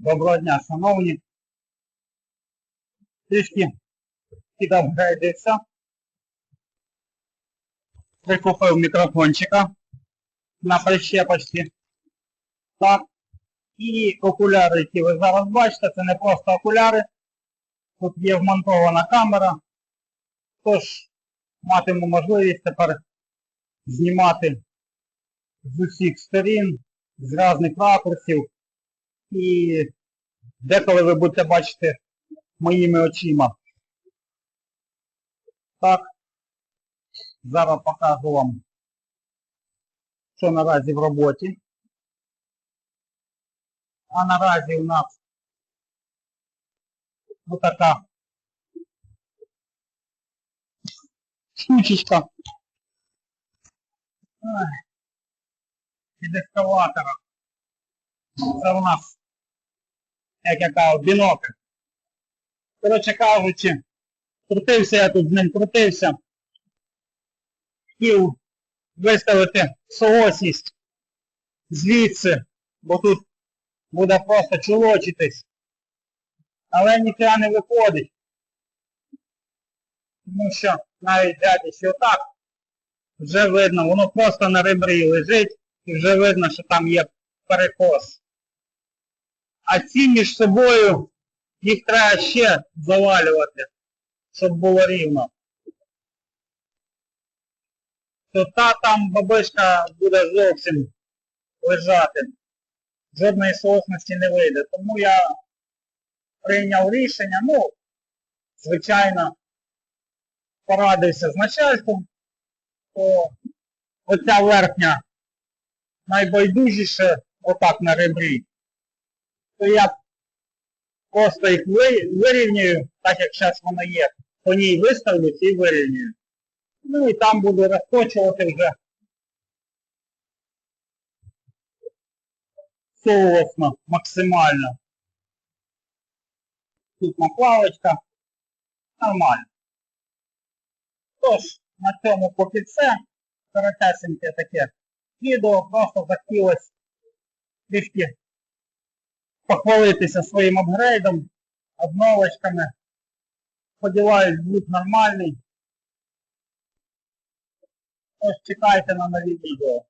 Доброго дня, шановні. Трішки підапгрейдився. Прикупив мікрофончика на прищепочці. Так. І окуляри, які ви зараз бачите, це не просто окуляри. Тут є вмонтована камера. Тож матиму можливість тепер знімати з усіх сторін, з різних ракурсів. І деколи ви будете бачити моїми очима. Так. Зараз покажу вам, що наразі в роботі. А наразі у нас отака штучечка. Від екскаватора. Це у нас як я кажу, бінокль. Коротше кажучи, крутився я тут з ним, крутився. Хотів виставити соосність звідси, бо тут буде просто чулочитись. Але ніфіга не виходить. Тому що навіть глядячи отак, вже видно, воно просто на ребрі лежить і вже видно, що там є перекос. А ці між собою їх треба ще завалювати, щоб було рівно. То та там бабишка буде зовсім лежати. Жодної соосності не вийде. Тому я прийняв рішення, ну, звичайно, порадився з начальством, то оця верхня найбайдужіше отак на ребрі то я просто їх ви- вирівнюю, так як зараз воно є. По ній виставлюсь і вирівнюю. Ну і там буду розточувати вже соусно, максимально. Тут накладочка. Нормально. Тож, на цьому поки все. Коротесеньке таке відео, просто захотілося трішки похвалитися своїм апгрейдом, обновочками. Сподіваюсь, звук нормальний. Тож чекайте на нові відео.